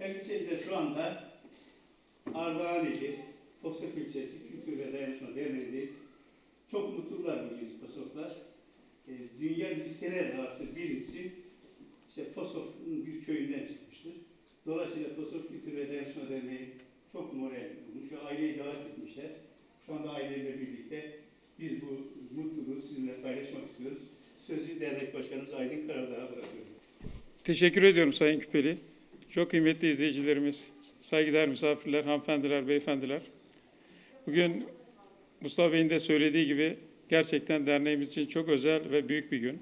Elbise'de şu anda Ardahan ili, Tosak ilçesi Kültür ve Dayanışma Derneği'ndeyiz. Çok mutlular bugün Posoflar. E, dünya liseler arası birincisi işte Posof'un bir köyünden çıkmıştır. Dolayısıyla Posof Kültür ve Dayanışma Derneği çok moral bulmuş ve aileyi davet etmişler. Şu anda aileyle birlikte biz bu mutluluğu sizinle paylaşmak istiyoruz. Sözü dernek başkanımız Aydın Karadağ'a bırakıyorum. Teşekkür ediyorum Sayın Küpeli. Çok kıymetli izleyicilerimiz, saygıdeğer misafirler, hanımefendiler, beyefendiler. Bugün Mustafa Bey'in de söylediği gibi gerçekten derneğimiz için çok özel ve büyük bir gün.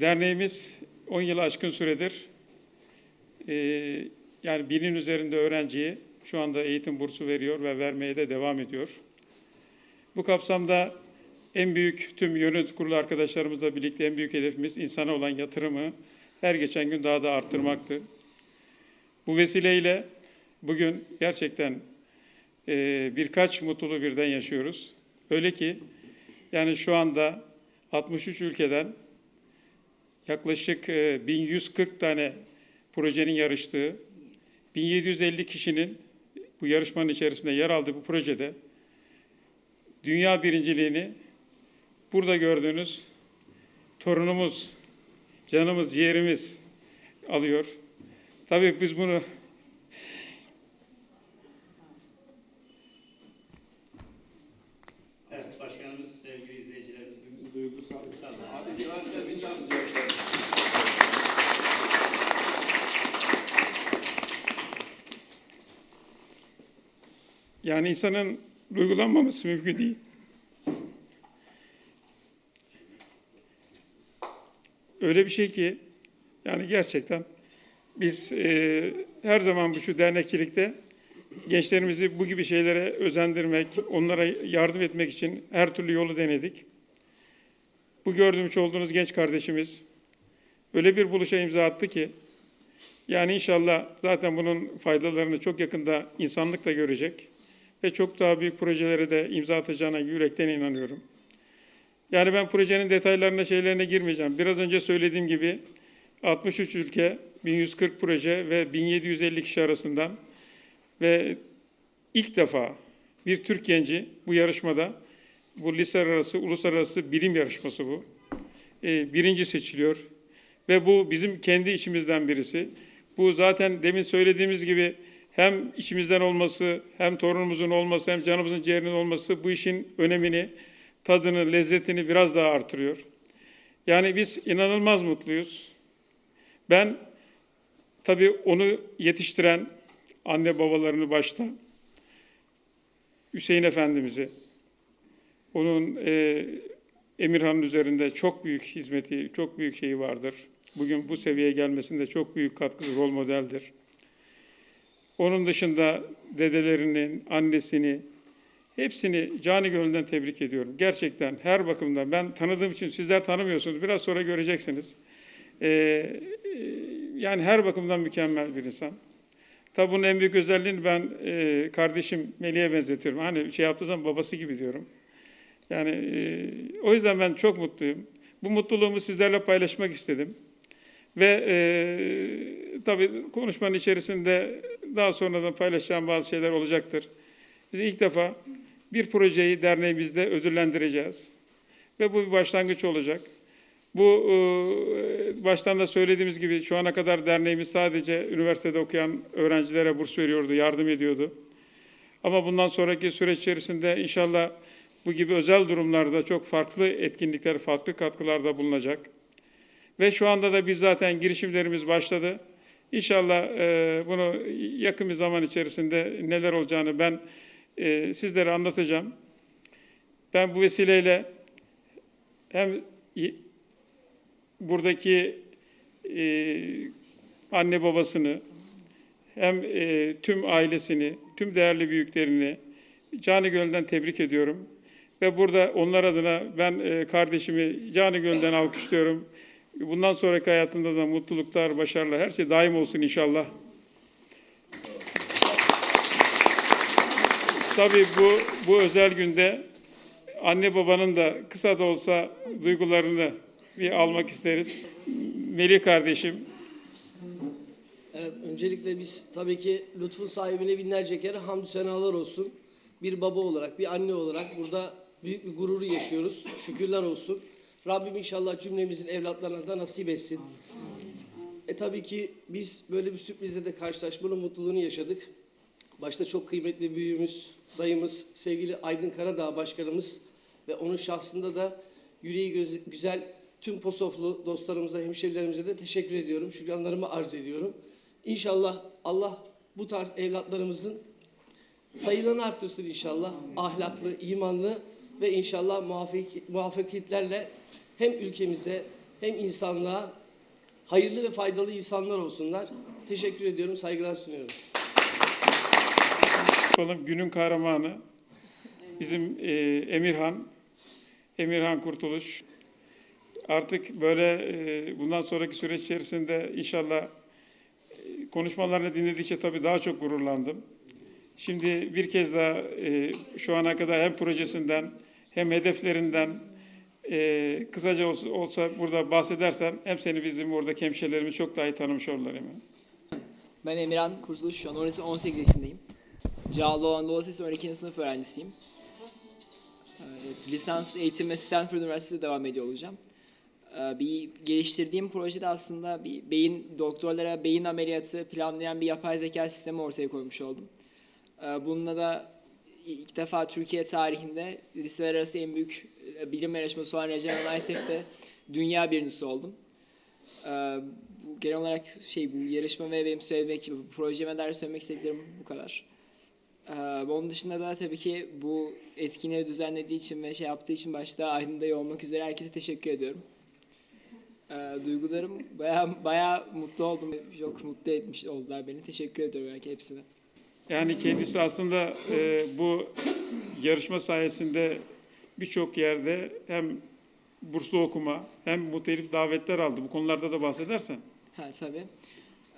Derneğimiz 10 yılı aşkın süredir e, yani binin üzerinde öğrenciyi şu anda eğitim bursu veriyor ve vermeye de devam ediyor. Bu kapsamda en büyük tüm yönetim kurulu arkadaşlarımızla birlikte en büyük hedefimiz insana olan yatırımı her geçen gün daha da arttırmaktı. Bu vesileyle bugün gerçekten e, birkaç mutluluğu birden yaşıyoruz. Öyle ki yani şu anda 63 ülkeden yaklaşık e, 1140 tane projenin yarıştığı, 1750 kişinin bu yarışmanın içerisinde yer aldığı bu projede dünya birinciliğini burada gördüğünüz torunumuz, canımız, ciğerimiz alıyor. Tabii biz bunu Evet, başkanımız, sevgili izleyicilerimiz, duygusal Abi, Yani insanın duygulanmaması mümkün değil. Öyle bir şey ki yani gerçekten biz e, her zaman bu şu dernekçilikte gençlerimizi bu gibi şeylere özendirmek, onlara yardım etmek için her türlü yolu denedik. Bu gördüğümüz olduğunuz genç kardeşimiz öyle bir buluşa imza attı ki yani inşallah zaten bunun faydalarını çok yakında insanlık da görecek ve çok daha büyük projelere de imza atacağına yürekten inanıyorum. Yani ben projenin detaylarına, şeylerine girmeyeceğim. Biraz önce söylediğim gibi 63 ülke, 1140 proje ve 1750 kişi arasından ve ilk defa bir Türk genci bu yarışmada, bu lise arası, uluslararası bilim yarışması bu. Ee, birinci seçiliyor ve bu bizim kendi içimizden birisi. Bu zaten demin söylediğimiz gibi hem içimizden olması, hem torunumuzun olması, hem canımızın ciğerinin olması bu işin önemini, tadını, lezzetini biraz daha artırıyor. Yani biz inanılmaz mutluyuz. Ben tabii onu yetiştiren anne babalarını başta, Hüseyin Efendimiz'i, onun e, Emirhan'ın üzerinde çok büyük hizmeti, çok büyük şeyi vardır. Bugün bu seviyeye gelmesinde çok büyük katkısı, rol modeldir. Onun dışında dedelerinin, annesini, hepsini canı gönülden tebrik ediyorum. Gerçekten her bakımdan ben tanıdığım için sizler tanımıyorsunuz. Biraz sonra göreceksiniz. Ee, e, yani her bakımdan mükemmel bir insan. Tabii bunun en büyük özelliğini ben e, kardeşim Melih'e benzetiyorum. Hani şey yaptığı zaman babası gibi diyorum. Yani e, o yüzden ben çok mutluyum. Bu mutluluğumu sizlerle paylaşmak istedim. Ve e, tabii konuşmanın içerisinde daha sonradan paylaşacağım bazı şeyler olacaktır. Biz ilk defa bir projeyi derneğimizde ödüllendireceğiz. Ve bu bir başlangıç olacak. Bu e, baştan da söylediğimiz gibi şu ana kadar derneğimiz sadece üniversitede okuyan öğrencilere burs veriyordu, yardım ediyordu. Ama bundan sonraki süreç içerisinde inşallah bu gibi özel durumlarda çok farklı etkinlikler, farklı katkılarda bulunacak. Ve şu anda da biz zaten girişimlerimiz başladı. İnşallah e, bunu yakın bir zaman içerisinde neler olacağını ben e, sizlere anlatacağım. Ben bu vesileyle hem buradaki e, anne babasını hem e, tüm ailesini, tüm değerli büyüklerini canı gönülden tebrik ediyorum. Ve burada onlar adına ben e, kardeşimi canı gönülden alkışlıyorum. Bundan sonraki hayatında da mutluluklar, başarılar, her şey daim olsun inşallah. Tabii bu, bu özel günde anne babanın da kısa da olsa duygularını bir almak isteriz. Melih kardeşim, Evet Öncelikle biz tabii ki lütfun sahibine binlerce kere hamdü senalar olsun. Bir baba olarak, bir anne olarak burada büyük bir gururu yaşıyoruz. Şükürler olsun. Rabbim inşallah cümlemizin evlatlarına da nasip etsin. E tabii ki biz böyle bir sürprizle de karşılaşmanın mutluluğunu yaşadık. Başta çok kıymetli büyüğümüz, dayımız, sevgili Aydın Karadağ Başkanımız ve onun şahsında da yüreği güzel tüm Posoflu dostlarımıza, hemşerilerimize de teşekkür ediyorum. Şükranlarımı arz ediyorum. İnşallah Allah bu tarz evlatlarımızın sayılarını arttırsın inşallah. Ahlaklı, imanlı ve inşallah muvaffak- muvaffakiyetlerle hem ülkemize hem insanlığa hayırlı ve faydalı insanlar olsunlar. Teşekkür ediyorum, saygılar sunuyorum. Bakalım günün kahramanı bizim e, Emirhan, Emirhan Kurtuluş. Artık böyle e, bundan sonraki süreç içerisinde inşallah e, konuşmalarını dinledikçe tabii daha çok gururlandım. Şimdi bir kez daha e, şu ana kadar hem projesinden hem hedeflerinden e, kısaca olsa, olsa burada bahsedersen hem seni bizim oradaki hemşehrilerimiz çok daha iyi tanımış olurlar. Ben Emirhan Kurtuluş, şu an 18 yaşındayım. Cağaloğlu Anadolu Lisesi 12. sınıf öğrencisiyim. Evet, lisans eğitime Stanford Üniversitesi'de devam ediyor olacağım. Ee, Bir geliştirdiğim projede aslında bir beyin doktorlara beyin ameliyatı planlayan bir yapay zeka sistemi ortaya koymuş oldum. Ee, Bununla da ilk defa Türkiye tarihinde liseler arası en büyük e, bilim yarışması olan Regeneron ISEF'te dünya birincisi oldum. Ee, genel olarak şey bu yarışma ve benim söylemek projeme dair söylemek istediklerim bu kadar. Ee, onun dışında da tabii ki bu etkinliği düzenlediği için ve şey yaptığı için başta Aydın Dayı olmak üzere herkese teşekkür ediyorum. Ee, duygularım baya baya mutlu oldum. Çok mutlu etmiş oldular beni. Teşekkür ediyorum belki hepsine. Yani kendisi aslında e, bu yarışma sayesinde birçok yerde hem burslu okuma hem muhtelif davetler aldı. Bu konularda da bahsedersen. Ha tabii.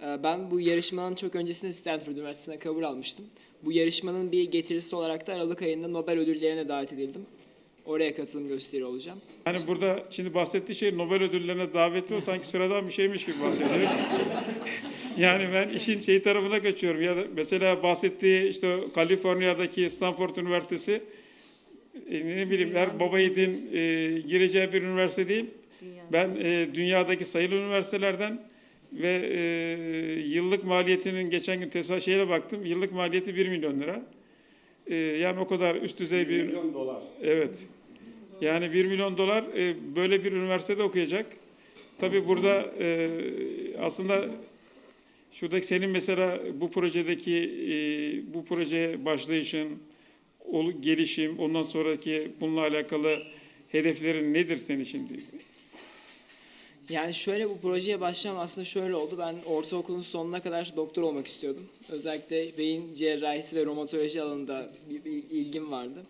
Ee, Ben bu yarışmanın çok öncesinde Stanford Üniversitesi'ne kabul almıştım. Bu yarışmanın bir getirisi olarak da Aralık ayında Nobel ödüllerine davet edildim. Oraya katılım gösteri olacağım. Yani burada şimdi bahsettiği şey Nobel ödüllerine davetli o sanki sıradan bir şeymiş gibi bahsediyor. yani ben işin şey tarafına kaçıyorum. Ya da mesela bahsettiği işte Kaliforniya'daki Stanford Üniversitesi e, ne bileyim her baba yiğidin e, gireceği bir üniversite değil. Ben e, dünyadaki sayılı üniversitelerden ve e, yıllık maliyetinin geçen gün TESA şeyle baktım. Yıllık maliyeti 1 milyon lira. E, yani o kadar üst düzey bir milyon dolar. Evet. Yani 1 milyon dolar e, böyle bir üniversitede okuyacak. Tabii burada e, aslında şuradaki senin mesela bu projedeki e, bu projeye başlayışın, gelişim, ondan sonraki bununla alakalı hedeflerin nedir senin şimdi? Yani şöyle bu projeye başlamam aslında şöyle oldu. Ben ortaokulun sonuna kadar doktor olmak istiyordum. Özellikle beyin cerrahisi ve romatoloji alanında bir, bir ilgim vardı.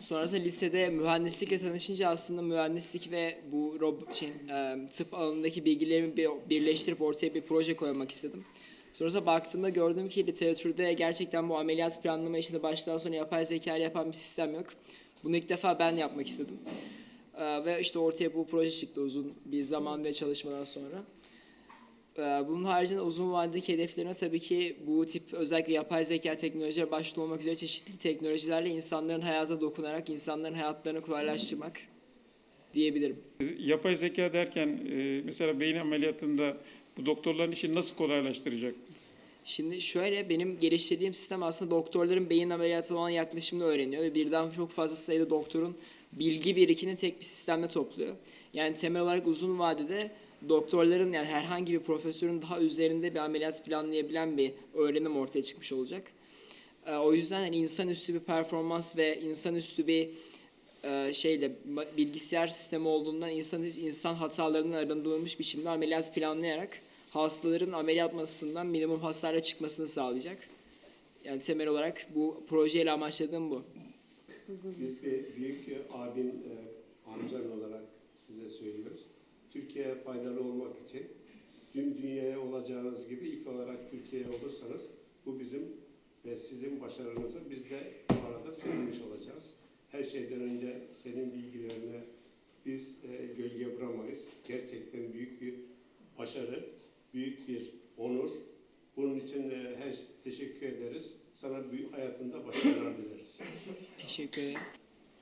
Sonrasında lisede mühendislikle tanışınca aslında mühendislik ve bu rob, şey, e, tıp alanındaki bilgilerimi bir, birleştirip ortaya bir proje koymak istedim. Sonrasında baktığımda gördüm ki literatürde gerçekten bu ameliyat planlama işini baştan sona yapay zeka yapan bir sistem yok. Bunu ilk defa ben yapmak istedim. Ee, ve işte ortaya bu proje çıktı uzun bir zaman ve çalışmadan sonra. Ee, bunun haricinde uzun vadedeki hedeflerine tabii ki bu tip özellikle yapay zeka teknolojileri başta olmak üzere çeşitli teknolojilerle insanların hayata dokunarak insanların hayatlarını kolaylaştırmak diyebilirim. Yapay zeka derken e, mesela beyin ameliyatında bu doktorların işini nasıl kolaylaştıracak? Şimdi şöyle benim geliştirdiğim sistem aslında doktorların beyin ameliyatı olan yaklaşımını öğreniyor ve birden çok fazla sayıda doktorun bilgi birikini tek bir sistemde topluyor. Yani temel olarak uzun vadede doktorların yani herhangi bir profesörün daha üzerinde bir ameliyat planlayabilen bir öğrenim ortaya çıkmış olacak. Ee, o yüzden hani insanüstü bir performans ve insanüstü bir e, şeyle bilgisayar sistemi olduğundan insan insan hatalarından arındırılmış biçimde ameliyat planlayarak hastaların ameliyat masasından minimum hasarla çıkmasını sağlayacak. Yani temel olarak bu projeyle amaçladığım bu. Biz bir büyük abin, e, amcan olarak size söylüyoruz. Türkiye'ye faydalı olmak için tüm dünyaya olacağınız gibi ilk olarak Türkiye'ye olursanız bu bizim ve sizin başarınızı biz de bu arada sevinmiş olacağız. Her şeyden önce senin bilgilerine biz e, gölge vuramayız. Gerçekten büyük bir başarı, büyük bir onur Bunun için e, her teşekkür ederiz. Sana büyük hayatında başarılar dileriz. Teşekkür ederim.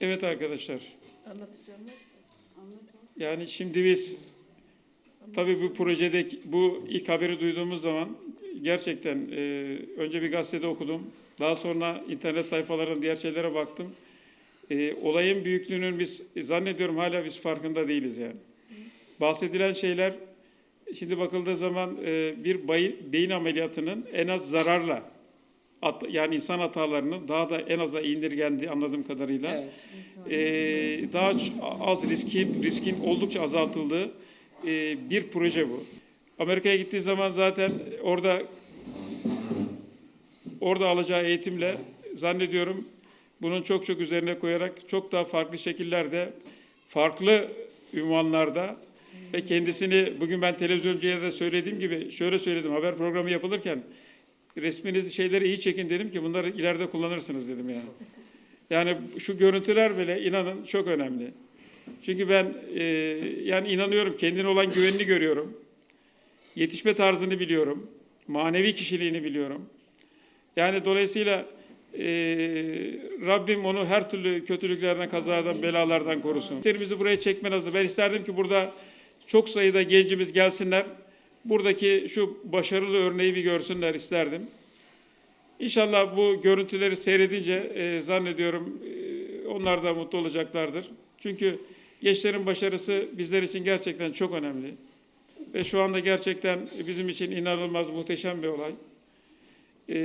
Evet arkadaşlar. Anlatacağım varsa. Yani şimdi biz tabii bu projede bu ilk haberi duyduğumuz zaman gerçekten e, önce bir gazetede okudum. Daha sonra internet sayfalarından diğer şeylere baktım. E, olayın büyüklüğünün biz zannediyorum hala biz farkında değiliz yani. Bahsedilen şeyler şimdi bakıldığı zaman e, bir beyin ameliyatının en az zararla at- yani insan hatalarının daha da en aza indirgendiği anladığım kadarıyla Evet. e, daha az riskin riskin oldukça azaltıldığı e, bir proje bu. Amerika'ya gittiği zaman zaten orada orada alacağı eğitimle zannediyorum bunun çok çok üzerine koyarak çok daha farklı şekillerde farklı ünvanlarda ve kendisini bugün ben televizyoncuya da söylediğim gibi şöyle söyledim haber programı yapılırken resminizi şeyleri iyi çekin dedim ki bunları ileride kullanırsınız dedim yani. Yani şu görüntüler bile inanın çok önemli. Çünkü ben e, yani inanıyorum kendine olan güvenini görüyorum. Yetişme tarzını biliyorum. Manevi kişiliğini biliyorum. Yani dolayısıyla e, Rabbim onu her türlü kötülüklerden, kazalardan, belalardan korusun. İşlerimizi buraya çekmen lazım. Ben isterdim ki burada çok sayıda gencimiz gelsinler. Buradaki şu başarılı örneği bir görsünler isterdim. İnşallah bu görüntüleri seyredince e, zannediyorum e, onlar da mutlu olacaklardır. Çünkü gençlerin başarısı bizler için gerçekten çok önemli. Ve şu anda gerçekten bizim için inanılmaz muhteşem bir olay. E,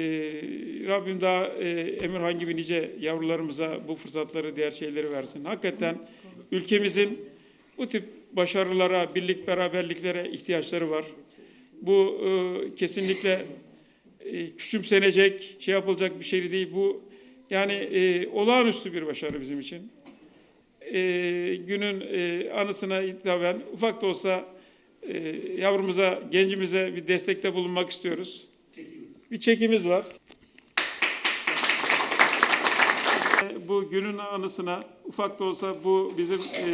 Rabbim daha e, Emirhan gibi nice yavrularımıza bu fırsatları, diğer şeyleri versin. Hakikaten ülkemizin bu tip başarılara, birlik beraberliklere ihtiyaçları var. Bu e, kesinlikle e, küçümsenecek, şey yapılacak bir şey değil. Bu yani e, olağanüstü bir başarı bizim için. E, günün e, anısına hitaben ufak da olsa e, yavrumuza, gencimize bir destekte bulunmak istiyoruz. Bir çekimiz var. E, Bu günün anısına ufak da olsa bu bizim e,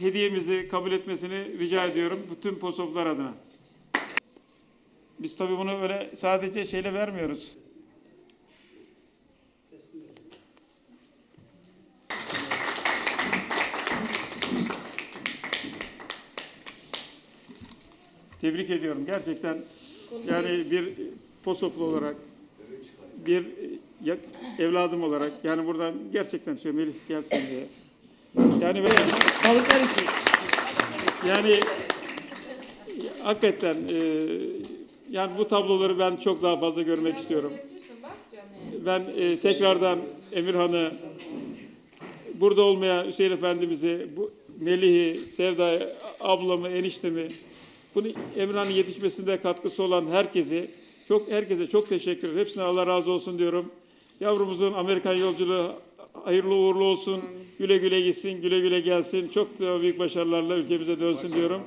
hediyemizi kabul etmesini rica ediyorum bütün posoflar adına. Biz tabii bunu öyle sadece şeyle vermiyoruz. Tebrik ediyorum. Gerçekten yani bir posoflu olarak bir evladım olarak yani buradan gerçekten şey Melih gelsin diye. Yani ben Balıklar için. yani hakikaten e, yani bu tabloları ben çok daha fazla görmek istiyorum. Ben e, tekrardan Emirhan'ı burada olmaya Hüseyin Efendimiz'i, bu Melih'i, Sevda'yı, ablamı, eniştemi, bunu Emirhan'ın yetişmesinde katkısı olan herkesi, çok herkese çok teşekkür ederim. Hepsine Allah razı olsun diyorum. Yavrumuzun Amerikan yolculuğu hayırlı uğurlu olsun. Güle güle gitsin, güle güle gelsin. Çok daha büyük başarılarla ülkemize dönsün diyorum.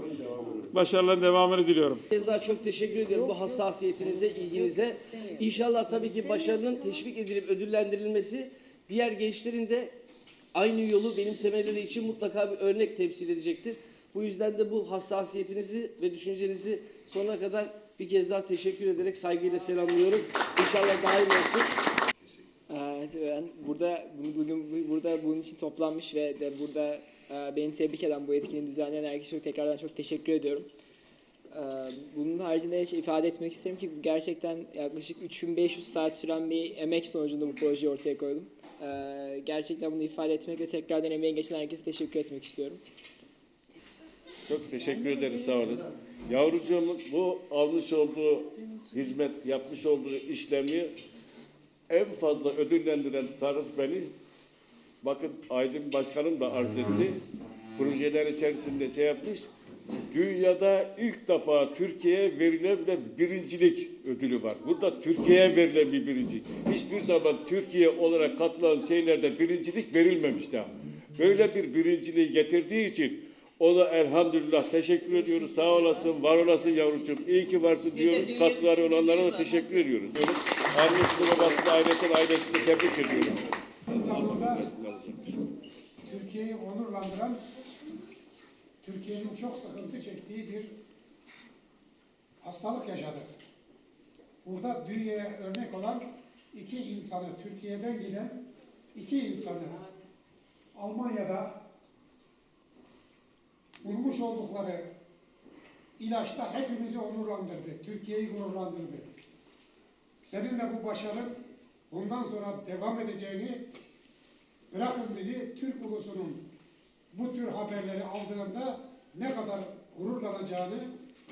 Başarıların devamını diliyorum. Bir kez daha çok teşekkür ediyorum bu hassasiyetinize, ilginize. İnşallah tabii ki başarının teşvik edilip ödüllendirilmesi diğer gençlerin de aynı yolu benimsemeleri için mutlaka bir örnek temsil edecektir. Bu yüzden de bu hassasiyetinizi ve düşüncenizi sonuna kadar bir kez daha teşekkür ederek saygıyla selamlıyorum. İnşallah daim olsun. Ee, ben burada bu- bugün bu- burada bunun için toplanmış ve de burada e, beni tebrik eden bu etkinliği düzenleyen herkese çok tekrardan çok teşekkür ediyorum. Ee, Bunun haricinde şey ifade etmek isterim ki gerçekten yaklaşık 3500 saat süren bir emek sonucunda bu projeyi ortaya koydum. Ee, Gerçekten bunu ifade etmek ve tekrardan emeği geçen herkese teşekkür etmek istiyorum. Çok teşekkür ederiz sağ olun. Yavrucuğumun bu almış olduğu hizmet, yapmış olduğu işlemi en fazla ödüllendiren taraf beni. Bakın Aydın Başkanım da arz etti. Projeler içerisinde şey yapmış. Dünyada ilk defa Türkiye'ye verilen bir birincilik ödülü var. Burada Türkiye'ye verilen bir birinci. Hiçbir zaman Türkiye olarak katılan şeylerde birincilik verilmemiş daha. Böyle bir birinciliği getirdiği için ona elhamdülillah teşekkür ediyoruz. Sağ olasın, var olasın yavrucuğum. İyi ki varsın diyoruz. Katkıları olanlara da teşekkür ediyoruz. Annesini babasını ailesini ailesini tebrik ediyorum. Türkiye'yi onurlandıran, Türkiye'nin çok sıkıntı çektiği bir hastalık yaşadı. burada dünyaya örnek olan iki insanı, Türkiye'den giden iki insanı Almanya'da bulmuş oldukları ilaçta hepimizi onurlandırdı, Türkiye'yi gururlandırdı. Senin de bu başarın bundan sonra devam edeceğini bırakın bizi Türk ulusunun bu tür haberleri aldığında ne kadar gururlanacağını,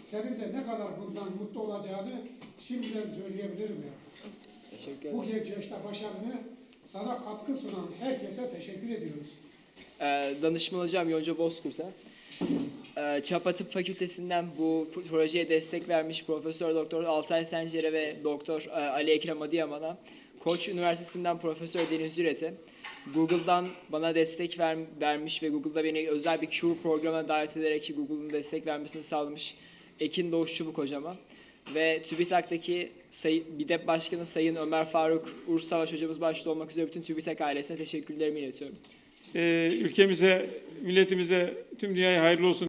senin de ne kadar bundan mutlu olacağını şimdiden söyleyebilirim ya. Teşekkür Bu genç yaşta başarını sana katkı sunan herkese teşekkür ediyoruz. Ee, danışman hocam Yonca Bozkurt'a. Ee, Çapa Tıp Fakültesinden bu projeye destek vermiş Profesör Doktor Altay Sencer'e ve Doktor e, Ali Ekrem Adıyaman'a, Koç Üniversitesi'nden Profesör Deniz Üret'e, Google'dan bana destek ver, vermiş ve Google'da beni özel bir Q programına davet ederek Google'ın destek vermesini sağlamış Ekin Doğuş Çubuk hocama ve TÜBİTAK'taki sayı, BİDEP Başkanı Sayın Ömer Faruk Ursavaş hocamız başta olmak üzere bütün TÜBİTAK ailesine teşekkürlerimi iletiyorum. Ee, ülkemize, milletimize, tüm dünyaya hayırlı olsun.